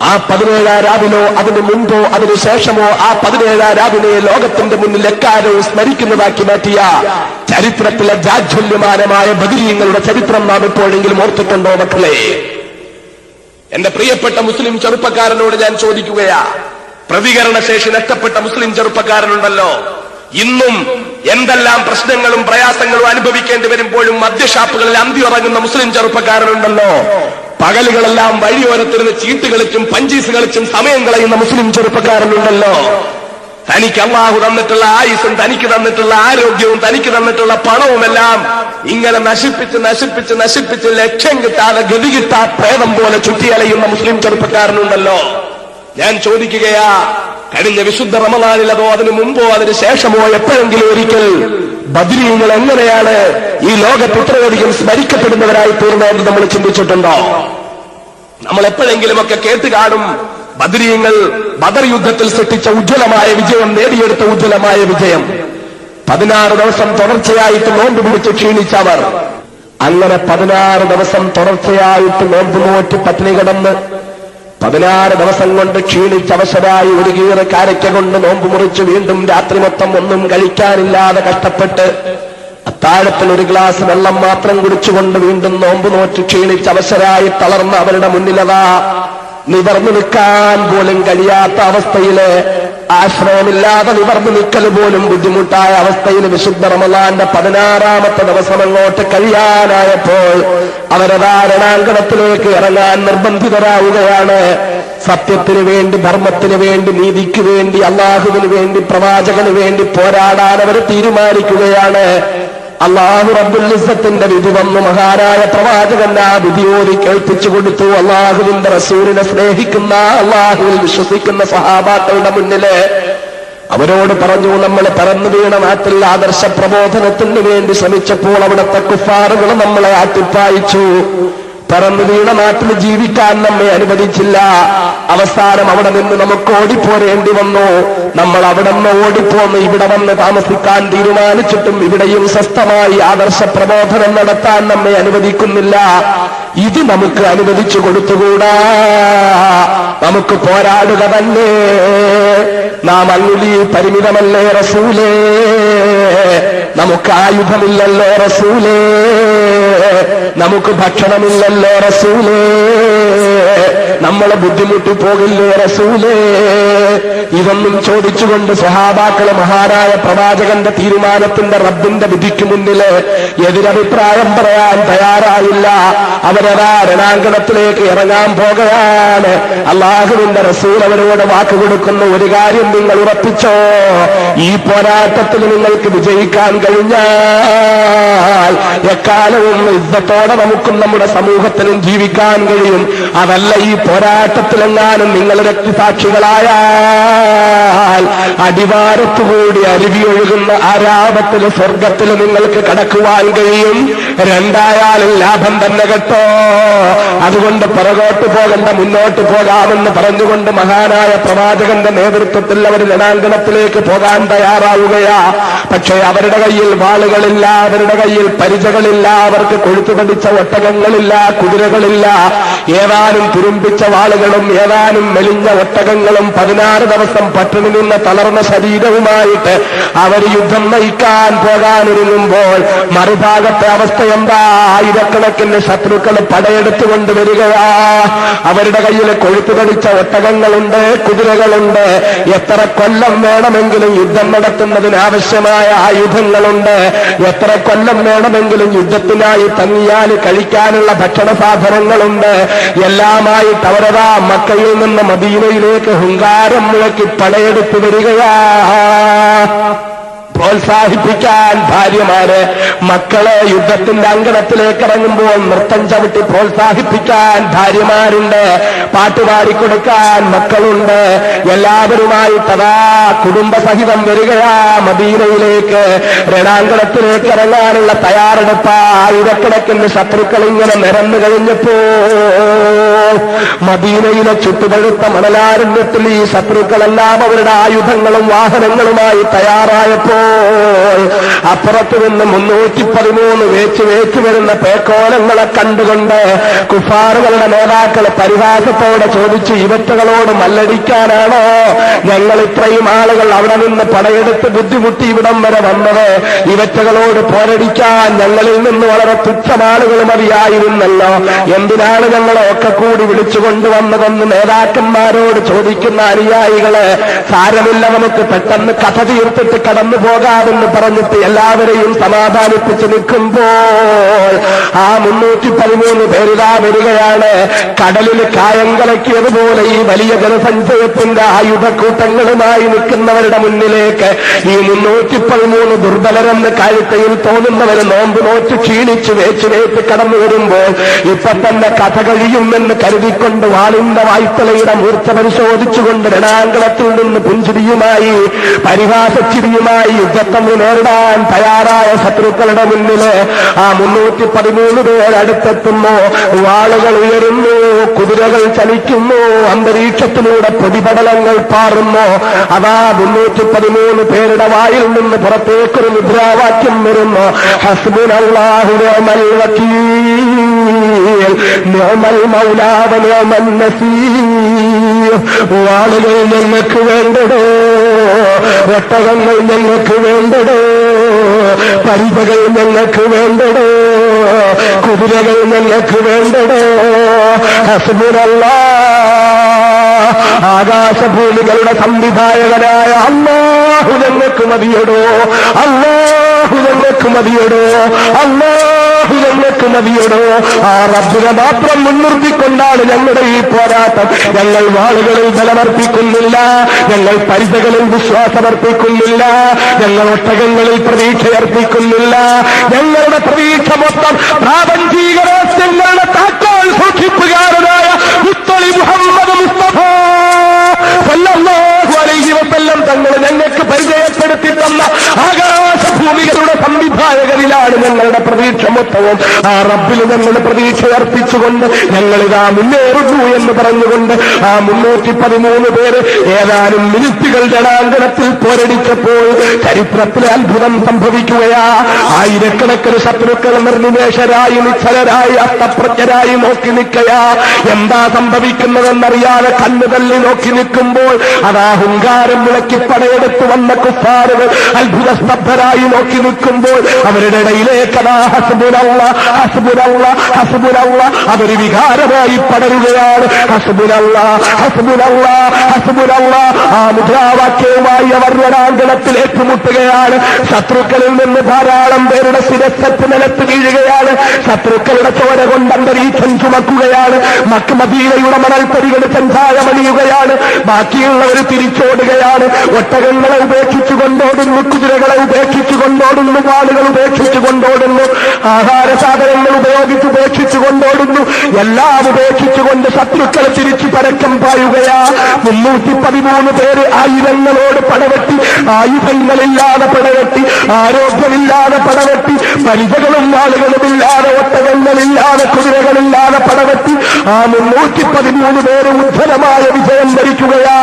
ആ പതിനേഴാം രാവിലോ അതിന് മുൻപോ അതിനു ശേഷമോ ആ പതിനേഴാം രാവിനെ ലോകത്തിന്റെ മുന്നിൽ എക്കാലവും സ്മരിക്കുന്നതാക്കി മാറ്റിയ ചരിത്രത്തിലെ ജാജ്വല്യമാനമായ ബദിരീങ്ങളുടെ ചരിത്രം നാം ഇപ്പോഴെങ്കിലും ഓർത്തിട്ടുണ്ടോ മക്കളെ? എന്റെ പ്രിയപ്പെട്ട മുസ്ലിം ചെറുപ്പക്കാരനോട് ഞാൻ ചോദിക്കുകയാ. പ്രതികരണശേഷി നഷ്ടപ്പെട്ട മുസ്ലിം ചെറുപ്പക്കാരനുണ്ടല്ലോ. ഇന്നും എന്തെല്ലാം പ്രശ്നങ്ങളും പ്രയാസങ്ങളും അനുഭവിക്കേണ്ടി വരുമ്പോഴും മദ്യഷാപ്പുകളിൽ അന്തി ഉറങ്ങുന്ന മുസ്ലിം ചെറുപ്പക്കാരനുണ്ടല്ലോ. പകലുകളെല്ലാം വഴിയോരത്തിരുന്ന് ചീട്ട് കളിച്ചും പഞ്ചീസ് കളിച്ചും സമയം കളയുന്ന മുസ്ലിം ചെറുപ്പക്കാരനുണ്ടല്ലോ. തനിക്ക് അള്ളാഹു തന്നിട്ടുള്ള ആയുസും തനിക്ക് തന്നിട്ടുള്ള ആരോഗ്യവും തനിക്ക് തന്നിട്ടുള്ള പണവുമെല്ലാം ഇങ്ങനെ നശിപ്പിച്ച് നശിപ്പിച്ച് നശിപ്പിച്ച് ലക്ഷ്യം കിട്ടാതെ ഗതി കിട്ടാ പ്രേതം പോലെ ചുറ്റിയലയുന്ന മുസ്ലിം ചെറുപ്പക്കാരനുണ്ടല്ലോ. ഞാൻ ചോദിക്കുകയാ കഴിഞ്ഞ വിശുദ്ധ റമദാനിൽ അതോ അതിനു മുമ്പോ അതിനു ശേഷമോ എപ്പോഴെങ്കിലും ഒരിക്കൽ ബദ്രീങ്ങൾ എങ്ങനെയാണ് ഈ ലോകത്ത് ഇത്രയധികം സ്മരിക്കപ്പെടുന്നവരായി തീർന്നതെന്ന് നമ്മൾ ചിന്തിച്ചിട്ടുണ്ടോ? നമ്മൾ എപ്പോഴെങ്കിലുമൊക്കെ കേട്ട് കാണും ബദരീങ്ങൾ ബദർ യുദ്ധത്തിൽ സൃഷ്ടിച്ച ഉജ്ജ്വലമായ വിജയം നേടിയെടുത്ത ഉജ്ജ്വലമായ വിജയം. പതിനാറ് ദിവസം തുടർച്ചയായിട്ട് നോമ്പ് പിടിച്ച് ക്ഷീണിച്ചവർ. അങ്ങനെ പതിനാറ് ദിവസം തുടർച്ചയായിട്ട് നോമ്പ് നോറ്റ് പട്ടിണി കിടന്ന് പതിനാറ് ദിവസം കൊണ്ട് ക്ഷീണിച്ചവശരായി ഒരു കീറ് കാരയ്ക്ക കൊണ്ട് നോമ്പ് മുറിച്ച് വീണ്ടും രാത്രി മൊത്തം ഒന്നും കഴിക്കാനില്ലാതെ കഷ്ടപ്പെട്ട് അത്താഴത്തിൽ ഒരു ഗ്ലാസ് വെള്ളം മാത്രം കുടിച്ചുകൊണ്ട് വീണ്ടും നോമ്പ് നോറ്റ് ക്ഷീണിച്ച് തളർന്ന അവരുടെ മുന്നിലതാ നിവർന്നു നിൽക്കാൻ പോലും കഴിയാത്ത അവസ്ഥയിൽ ആശ്രയമില്ലാതെ നിവർന്നു നിൽക്കൽ പോലും ബുദ്ധിമുട്ടായ അവസ്ഥയിൽ വിശുദ്ധ റമലാന്റെ പതിനാറാമത്തെ ദിവസം അങ്ങോട്ട് കഴിയാനായപ്പോൾ അവരെ രണാങ്കണത്തിലേക്ക് ഇറങ്ങാൻ നിർബന്ധിതരാവുകയാണ്. സത്യത്തിന് വേണ്ടി ധർമ്മത്തിന് വേണ്ടി നീതിക്ക് വേണ്ടി അള്ളാഹുവിന് വേണ്ടി പ്രവാചകന് വേണ്ടി പോരാടാൻ അവർ തീരുമാനിക്കുകയാണ്. അള്ളാഹു റബ്ബുലിസത്തിന്റെ വിധി വന്നു. മഹാനായ പ്രവാചകൻ ആ വിധി കേൾപ്പിച്ചു കൊടുത്തു. അള്ളാഹുവിന്റെ റസൂലിനെ സ്നേഹിക്കുന്ന അള്ളാഹുവിൽ വിശ്വസിക്കുന്ന സഹാബാക്കളുടെ മുന്നിൽ അവരോട് പറഞ്ഞു നമ്മൾ പറന്നു വീണ നാട്ടിൽ ആദർശ പ്രബോധനത്തിന് വേണ്ടി ശ്രമിച്ചപ്പോൾ അവിടുത്തെ കുഫാറുകൾ നമ്മളെ ആട്ടിപ്പായിച്ചു. പറന്നു വീണ നാട്ടിൽ ജീവിക്കാൻ നമ്മെ അനുവദിച്ചില്ല. അവസാനം അവിടെ നിന്ന് നമുക്ക് ഓടിപ്പോരേണ്ടി വന്നു. നമ്മൾ അവിടെ നിന്ന് ഓടിപ്പോന്ന് ഇവിടെ വന്ന് താമസിക്കാൻ തീരുമാനിച്ചിട്ടും ഇവിടെയും സ്വസ്ഥമായി ആദർശ പ്രബോധനം നടത്താൻ നമ്മെ അനുവദിക്കുന്നില്ല. ഇത് നമുക്ക് അനുവദിച്ചു കൊടുത്തുകൂടാ? നമുക്ക് പോരാടുക തന്നെ. നാം അല്ലുലി പരിമിതമല്ലേ റസൂലേ? നമുക്ക് ആയുധമില്ലല്ലോ റസൂലേ? നമുക്ക് ഭക്ഷണമില്ലല്ലോ റസൂലേ. നമ്മളെ ബുദ്ധിമുട്ടി പോകില്ലേ റസൂലേ? ഇതൊന്നും ചോദിച്ചുകൊണ്ട് സഹാബാക്കൾ മഹാനായ പ്രവാചകന്റെ തീരുമാനത്തിന്റെ റബ്ബിന്റെ വിധിക്ക് മുന്നിൽ എതിരഭിപ്രായം പറയാൻ തയ്യാറായില്ല. അവരതാ രണാങ്കണത്തിലേക്ക് ഇറങ്ങാൻ പോകുകയാണ്. അള്ളാഹുവിന്റെ റസൂൽ അവരോട് വാക്ക് കൊടുക്കുന്ന ഒരു കാര്യം നിങ്ങൾ ഉറപ്പിച്ചോ? ഈ പോരാട്ടത്തിൽ നിങ്ങൾക്ക് വിജയിക്കാൻ കഴിഞ്ഞാൽ എക്കാലവും യുദ്ധത്തോടെ നമുക്കും നമ്മുടെ സമൂഹത്തിനും ജീവിക്കാൻ കഴിയും. അതല്ല ഈ പോരാട്ടത്തിലെങ്ങാനും നിങ്ങൾ രക്തസാക്ഷികളായാൽ അടിവാരത്തുകൂടി അരുവി ഒഴുകുന്ന ആരാപത്തിൽ സ്വർഗത്തിൽ നിങ്ങൾക്ക് കടക്കുവാൻ കഴിയും. രണ്ടായാലും ലാഭം തന്നെ കേട്ടോ. അതുകൊണ്ട് പുറകോട്ട് പോകണ്ട മുന്നോട്ട് പോകാമെന്ന് പറഞ്ഞുകൊണ്ട് മഹാനായ പ്രവാചകന്റെ നേതൃത്വത്തിൽ അവർ രണാങ്കണത്തിലേക്ക് പോകാൻ തയ്യാറാവുകയാ. പക്ഷേ അവരുടെ കയ്യിൽ വാളുകളില്ല അവരുടെ കയ്യിൽ പരിചകളില്ല അവർക്ക് കൊഴുത്തു പഠിച്ച ഒട്ടകങ്ങളില്ല കുതിരകളില്ല. ഏതാനും തുരുമ്പിച്ച വാളുകളും ഏതാനും മെലിഞ്ഞ ഒട്ടകങ്ങളും പതിനാറ് ദിവസം പട്ടിണി നിന്ന് തളർന്ന ശരീരവുമായിട്ട് അവർ യുദ്ധം നയിക്കാൻ പോകാനൊരുങ്ങുമ്പോൾ മറുഭാഗത്തെ അവസ്ഥ എന്താ? ആയിരക്കണക്കിന് ശത്രുക്കൾ പടയെടുത്തുകൊണ്ട് വരികയാ. അവരുടെ കയ്യിൽ കൊഴുത്തു കടിച്ച ഒട്ടകങ്ങളുണ്ട് കുതിരകളുണ്ട്. എത്ര കൊല്ലം വേണമെങ്കിലും യുദ്ധം നടത്തുന്നതിന് ആവശ്യമായ ആയുധങ്ങളുണ്ട്. എത്ര കൊല്ലം വേണമെങ്കിലും യുദ്ധത്തിനായി തങ്ങിയാൽ കഴിക്കാനുള്ള ഭക്ഷണ സാധനങ്ങളുണ്ട് എല്ലാമായിട്ട് അവരതാ മക്കയിൽ നിന്ന് മദീനയിലേക്ക് ഹുങ്കാരം മുഴക്കി പടയെടുത്ത് വരികയാ. പ്രോത്സാഹിപ്പിക്കാൻ ഭാര്യമാര് മക്കളെ യുദ്ധത്തിന്റെ അങ്കണത്തിലേക്ക് ഇറങ്ങുമ്പോൾ നൃത്തം ചവിട്ടി പ്രോത്സാഹിപ്പിക്കാൻ ഭാര്യമാരുണ്ട്. പാട്ടുപാടി കൊടുക്കാൻ മക്കളുണ്ട്. എല്ലാവരുമായി തഥാ കുടുംബസഹിതം വരികയാ മദീനയിലേക്ക്. രണാങ്കണത്തിലേക്ക് ഇറങ്ങാനുള്ള തയ്യാറെടുപ്പ് ആയിരക്കണക്കിന് ശത്രുക്കൾ ഇങ്ങനെ നിരന്നു കഴിഞ്ഞപ്പോ മദീനയിലെ ചുട്ടുപഴുത്ത മണലാരണ്യത്തിൽ ഈ ശത്രുക്കളെല്ലാം അവരുടെ ആയുധങ്ങളും വാഹനങ്ങളുമായി അപ്പുറത്ത് നിന്ന് മുന്നൂറ്റി പതിമൂന്ന് വേച്ച് വേച്ച് വരുന്ന പേക്കോലങ്ങളെ കണ്ടുകൊണ്ട് കുഫാറുകളുടെ നേതാക്കൾ പരിഹാസത്തോടെ ചോദിച്ചു ഇവറ്റകളോട് മല്ലടിക്കാനാണോ? ഞങ്ങൾ ഇത്രയും ആളുകൾ അവിടെ നിന്ന് പടയെടുത്ത് ബുദ്ധിമുട്ടി ഇവിടം വരെ വന്നത്. ഇവറ്റകളോട് പോരടിക്കാൻ ഞങ്ങളിൽ നിന്ന് വളരെ തുച്ഛമാളുകൾ മതിയായിരുന്നല്ലോ. എന്തിനാണ് ഞങ്ങളെ ഒക്കെ കൂടി വിളിച്ചുകൊണ്ടുവന്നതെന്ന് നേതാക്കന്മാരോട് ചോദിക്കുന്ന അനുയായികൾ സാരമില്ല നമുക്ക് പെട്ടെന്ന് കഥ തീർത്തിട്ട് കടന്നു പോകാമെന്ന് പറഞ്ഞിട്ട് എല്ലാവരെയും സമാധാനിപ്പിച്ച് നിൽക്കുമ്പോൾ ആ മുന്നൂറ്റി പതിമൂന്ന് പേരിതാ വരികയാണ്. കടലിൽ കായം കലക്കിയതുപോലെ ഈ വലിയ ജനസഞ്ചയത്തിന്റെ ആയുധക്കൂട്ടങ്ങളുമായി നിൽക്കുന്നവരുടെ മുന്നിലേക്ക് ഈ മുന്നൂറ്റി പതിമൂന്ന് ദുർബലരെന്ന് കാഴ്ചയിൽ തോന്നുന്നവർ നോമ്പ് നോറ്റ് ക്ഷീണിച്ച് വേച്ച് വേച്ച് കടന്നു വരുമ്പോൾ ഇപ്പൊ തന്നെ കഥ കഴിയുമെന്ന് കരുതിക്കൊണ്ട് വാളിന്റെ വായ്പലയുടെ മൂർച്ച പരിശോധിച്ചുകൊണ്ട് രണാങ്കളത്തിൽ നിന്ന് പുഞ്ചിരിയുമായി പരിഹാസച്ചിരിയുമായി യുദ്ധത്തമ്മിൽ നേരിടാൻ തയ്യാറായ ശത്രുക്കളുടെ മുന്നിൽ ആ മുന്നൂറ്റി പതിമൂന്ന് പേരടുത്തെത്തുന്നു വാളുകൾ ഉയരുന്നു കുതിരകൾ ചലിക്കുന്നു അന്തരീക്ഷത്തിലൂടെ പ്രതിപടലങ്ങൾ പാറുന്നു. അതാ മുന്നൂറ്റി പതിമൂന്ന് പേരുടെ വായിൽ നിന്ന് പുറത്തേക്കൊരു മുദ്രാവാക്യം വരുന്നു. ഹസ്ബുനല്ലാഹു നിഅമൽ വക്കീൽ. നോമൽ മൗലാവ നോമൽ നസീർ. വാളുകൾ ഞങ്ങൾക്ക് വേണ്ടടോ ഒട്ടകങ്ങൾ ഞങ്ങൾക്ക് വേണ്ടടോ പരിപകൾ ഞങ്ങൾക്ക് വേണ്ടടോ കുതിരകൾ ഞങ്ങൾക്ക് വേണ്ടടോ. ഹസ്ബുനല്ലാ ആകാശഭൂമികളുടെ സംവിധായകനായ അല്ലാഹു ഞങ്ങൾക്ക് മതിയടോ അല്ലാഹു ഞങ്ങൾക്ക് മതിയടോ അള്ളാഹു ഞങ്ങൾക്ക് മതിയടോ ആ റബ്ബിനെ മാത്രം മുൻനിർത്തിക്കൊണ്ടാണ് ഞങ്ങളുടെ ഈ പോരാട്ടം. ഞങ്ങൾ വാളുകളിൽ ബലമർപ്പിക്കുന്നില്ല ഞങ്ങൾ പരിതകളിൽ വിശ്വാസമർപ്പിക്കുന്നില്ല ഞങ്ങൾ ഒട്ടകങ്ങളിൽ പ്രതീക്ഷയർപ്പിക്കുന്നില്ല. ഞങ്ങളുടെ പ്രതീക്ഷ മൊത്തം പ്രാപഞ്ചീകരാസ്യങ്ങളുടെ താക്കോൽ സൂക്ഷിപ്പുകാരനായ മുത്തളി മുഹമ്മദ് മുസ്തഫ. തങ്ങൾ ഞങ്ങൾക്ക് പരിചയപ്പെടുത്തി തന്ന ആകാശഭൂമികളുടെ സംവിധായകരിലാണ് ഞങ്ങളുടെ പ്രതീക്ഷ. മൊത്തവും ആ റബ്ബിൽ ഞങ്ങൾ പ്രതീക്ഷ അർപ്പിച്ചുകൊണ്ട് ഞങ്ങളിതാ മുന്നേറുന്നു എന്ന് പറഞ്ഞുകൊണ്ട് ആ മുന്നൂറ്റി പതിമൂന്ന് പേര് ഏതാനും മിനിറ്റുകൾ ജടാങ്കണത്തിൽ പോരടിച്ചപ്പോൾ ചരിത്രത്തിലെ അത്ഭുതം സംഭവിക്കുകയാ. ആയിരക്കണക്കിന് ശത്രുക്കൾ നിർനിമേഷരായി നിശ്ചലരായി അർത്ഥപ്രജ്ഞരായി നോക്കി നിൽക്കയാ. എന്താ സംഭവിക്കുന്നതെന്നറിയാതെ കണ്ണു നോക്കി നിൽക്കുമ്പോൾ അതാ ഹുങ്കാരം വിളക്കി പടയെടുത്തു വന്ന കുഫാറുകൾ അത്ഭുത സ്തബ്ധരായി നോക്കി നിൽക്കുമ്പോൾ അവരുടെ ഇടയിലേക്ക് അതാ അതൊരു വികാരമായി പടരുകയാണ്. ആ മുദ്രാവാക്യവുമായി അവർ രണാങ്കണത്തിൽ ഏറ്റുമുട്ടുകയാണ്. ശത്രുക്കളിൽ നിന്ന് ധാരാളം പേരുടെ ശിരസത്ത് നിലത്ത് വീഴുകയാണ്. ശത്രുക്കളുടെ ചോര കൊണ്ട് അന്തരീക്ഷം ചുമക്കുകയാണ്. മക്മദീനയുടെ മണൽപ്പരികൾ ചെഞ്ചായമണിയുകയാണ് ബാക്കിയുള്ളവർ തിരിച്ചോടുകയാണ്. ഒട്ടകങ്ങളെ ഉപേക്ഷിച്ചു കൊണ്ടോടുന്നു കുതിരകളെ ഉപേക്ഷിച്ചു കൊണ്ടോടുന്നു വാളുകൾ ഉപേക്ഷിച്ചു കൊണ്ടോടുന്നു ആഹാര സാധനങ്ങൾ ഉപയോഗിച്ച് ഉപേക്ഷിച്ചു കൊണ്ടോടുന്നു എല്ലാം ഉപേക്ഷിച്ചുകൊണ്ട് ശത്രുക്കൾ തിരിച്ചു പരക്കം പായുകയാ. മുന്നൂറ്റി പതിമൂന്ന് പേര് ആയുധങ്ങളോട് പടവെട്ടി ആയുധങ്ങളില്ലാതെ പടവെട്ടി ആരോഗ്യമില്ലാതെ പടവെട്ടി പരിചകളും ആളുകളുമില്ലാതെ ഒട്ടകങ്ങളില്ലാതെ കുതിരകളില്ലാതെ പടവെട്ടി. ആ മുന്നൂറ്റി പതിമൂന്ന് പേര് ഉജ്ജ്വലമായ വിജയം ഭരിക്കുകയാ